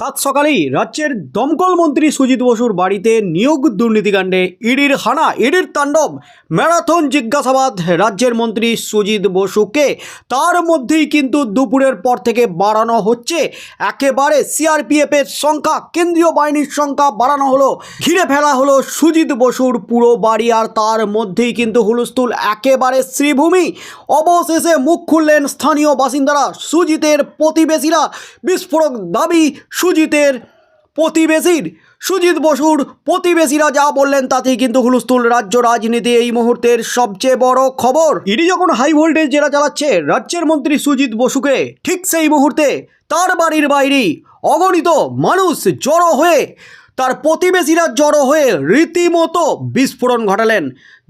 সাত সকালেই রাজ্যের দমকল মন্ত্রী সুজিত বসুর বাড়িতে নিয়োগ দুর্নীতিকাণ্ডে ইডির হানা, ইডির তাণ্ডব। ম্যারাথন জিজ্ঞাসাবাদ রাজ্যের মন্ত্রী সুজিত বসুকে। তার মধ্যেই কিন্তু দুপুরের পর থেকে বাড়ানো হচ্ছে। একেবারে সিআরপিএফের সংখ্যা, কেন্দ্রীয় বাহিনীর সংখ্যা বাড়ানো হলো। ঘিরে ফেলা হলো সুজিত বসুর পুরো বাড়ি আর তার মধ্যেই কিন্তু হুলস্থুল একেবারে শ্রীভূমি। অবশেষে মুখ খুললেন স্থানীয় বাসিন্দারা। সুজিতের প্রতিবেশীরা। বিস্ফোরক দাবি সুজিতের প্রতিবেশীর, সুজিত বসুর প্রতিবেশীরা যা বললেন তাতেই কিন্তু হুলস্থুল রাজ্য রাজনীতি এই মুহূর্তের সবচেয়ে বড় খবর। ইডি যখন হাই ভোল্টেজ জেরা চালাচ্ছে, রাজ্যের মন্ত্রী সুজিত বসুকে ঠিক সেই মুহূর্তে তার বাড়ির বাইরেই অগণিত মানুষ জড়ো হয়ে, তার প্রতিবেশীরা জড়ো হয়ে রীতিমতো বিস্ফোরণ ঘটালেন।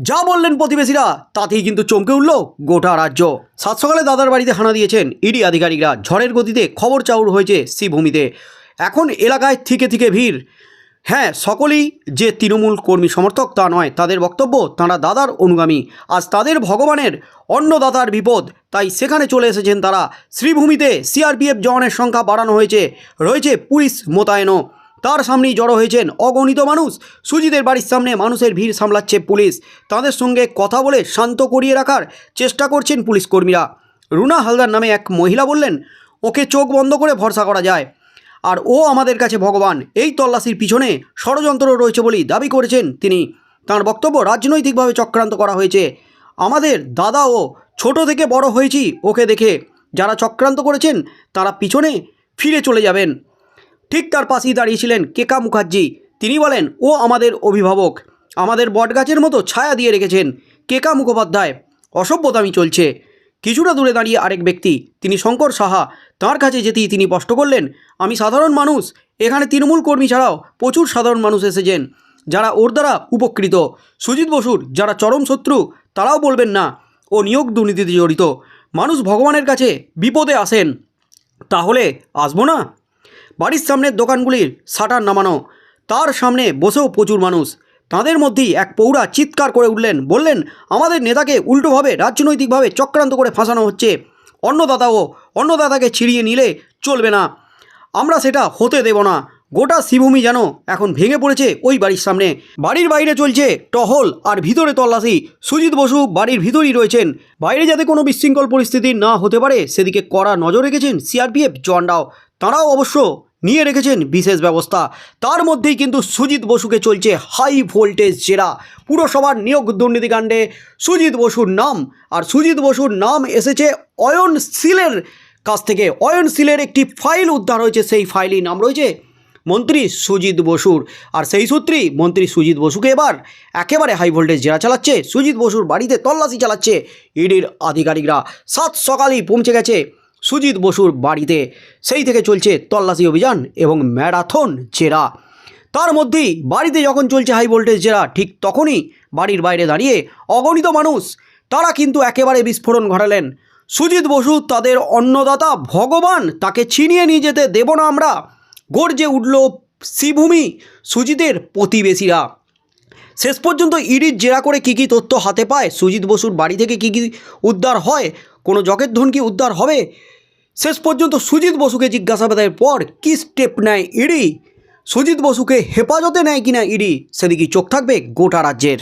যা বললেন প্রতিবেশীরা, তাতেই কিন্তু চমকে উঠল গোটা রাজ্য। সাত সকালে দাদার বাড়িতে হানা দিয়েছেন ইডি আধিকারিকরা। ঝড়ের গতিতে খবর চাউর হয়েছে শ্রীভূমিতে। এখন এলাকায় থেকে থেকে ভিড়। হ্যাঁ সকলেই যে তৃণমূল কর্মী সমর্থক তা নয়, তাদের বক্তব্য, তাঁরা দাদার অনুগামী। আজ তাদের ভগবানের অন্য অন্নদাতার বিপদ, তাই সেখানে চলে এসেছেন তারা। শ্রীভূমিতে সিআরপিএফ জওয়ানের সংখ্যা বাড়ানো হয়েছে, রয়েছে পুলিশ মোতায়েনও। তার সামনেই জড়ো হয়েছেন অগণিত মানুষ। সুজিতের বাড়ির সামনে মানুষের ভিড় সামলাচ্ছে পুলিশ। তাদের সঙ্গে কথা বলে শান্ত করিয়ে রাখার চেষ্টা করছেন পুলিশ কর্মীরা। রুনা হালদার নামে এক মহিলা বললেন, ওকে চোখ বন্ধ করে ভরসা করা যায়। আর ও আমাদের কাছে ভগবান। এই তল্লাশির পিছনে ষড়যন্ত্র রয়েছে বলেই দাবি করেছেন তিনি। তার বক্তব্য রাজনৈতিকভাবে চক্রান্ত করা হয়েছে। আমাদের দাদা ও ছোট থেকে বড় হয়েছি ওকে দেখে যারা চক্রান্ত করেছেন, তারা পিছনে ফিরে চলে যাবেন। ঠিক তার পাশেই দাঁড়িয়েছিলেন কেকা মুখার্জি। তিনি বলেন, ও আমাদের অভিভাবক। আমাদের বটগাছের মতো ছায়া দিয়ে রেখেছেন কেকা মুখোপাধ্যায়। অসভ্যতামি চলছে। কিছুটা দূরে দাঁড়িয়ে আরেক ব্যক্তি, তিনি শঙ্কর সাহা, তার কাছে যেতেই তিনি স্পষ্ট করলেন, আমি সাধারণ মানুষ, এখানে তৃণমূল কর্মী ছাড়াও প্রচুর সাধারণ মানুষ এসেছেন, যারা ওর দ্বারা উপকৃত। সুজিত বসুর, যারা চরম শত্রু, তারাও বলবেন না, ও নিয়োগ দুর্নীতিতে জড়িত, মানুষ ভগবানের কাছে বিপদে আসেন। তাহলে আসব না? বাড়ির সামনের দোকানগুলির শাটার নামানো, তার সামনে বসেও প্রচুর মানুষ তাদের মধ্যেই এক পৌরা চিৎকার করে উঠলেন। বললেন, আমাদের নেতাকে উল্টোভাবে রাজনৈতিকভাবে চক্রান্ত করে ফাঁসানো হচ্ছে। অন্নদাতাও অন্নদাতাকে ছিড়িয়ে নিলে চলবে না। আমরা সেটা হতে দেব না। গোটা শ্রীভূমি যেন এখন ভেঙে পড়েছে ওই বাড়ির সামনে। বাড়ির বাইরে চলছে টহল আর ভিতরে তল্লাশি। সুজিত বসু বাড়ির ভিতরেই রয়েছেন। বাইরে যাতে কোনো বিশৃঙ্খল পরিস্থিতি না হতে পারে, সেদিকে কড়া নজর রেখেছেন সিআরপিএফ জওয়ানরাও। তারাও অবশ্য নিয়ে রেখেছেন বিশেষ ব্যবস্থা। তার মধ্যেই কিন্তু সুজিত বসুকে চলছে হাই ভোল্টেজ জেরা। পুরসভার নিয়োগ দুর্নীতিকাণ্ডে সুজিত বসুর নাম। আর সুজিত বসুর নাম এসেছে অয়ন সিলের কাছ থেকে। অয়ন সিলের একটি ফাইল উদ্ধার হয়েছে, সেই ফাইলেই নাম রয়েছে মন্ত্রী সুজিত বসুর। আর সেই সূত্রেই মন্ত্রী সুজিত বসুকে এবার একেবারে হাই ভোল্টেজ জেরা চালাচ্ছে। সুজিত বসুর বাড়িতে তল্লাশি চালাচ্ছে ইডির আধিকারিকরা। সাত সকালেই পৌঁছে গেছে সুজিত বসুর বাড়িতে। সেই থেকে চলছে তল্লাশি অভিযান এবং ম্যারাথন জেরা। তার মধ্যেই বাড়িতে যখন চলছে হাই ভোল্টেজ জেরা, ঠিক তখনই বাড়ির বাইরে দাঁড়িয়ে অগণিত মানুষ, তারা কিন্তু একেবারে বিস্ফোরণ ঘটালেন। সুজিত বসু তাদের অন্নদাতা ভগবান তাকে ছিনিয়ে নিয়ে যেতে দেব না আমরা, গর্জে উঠল শ্রীভূমি সুজিতের প্রতিবেশীরা। শেষ পর্যন্ত ইডির জেরা করে কী কী তথ্য হাতে পায়, সুজিত বসুর বাড়ি থেকে কী কী উদ্ধার হয় কোনো জগের কি উদ্ধার হবে? শেষ পর্যন্ত সুজিত বসুকে জিজ্ঞাসাবাদের পর কী স্টেপ নেয় ইডি? সুজিত বসুকে হেফাজতে নেয় কিনা ইডি? সেদিকে চোখ থাকবে গোটা রাজ্যের।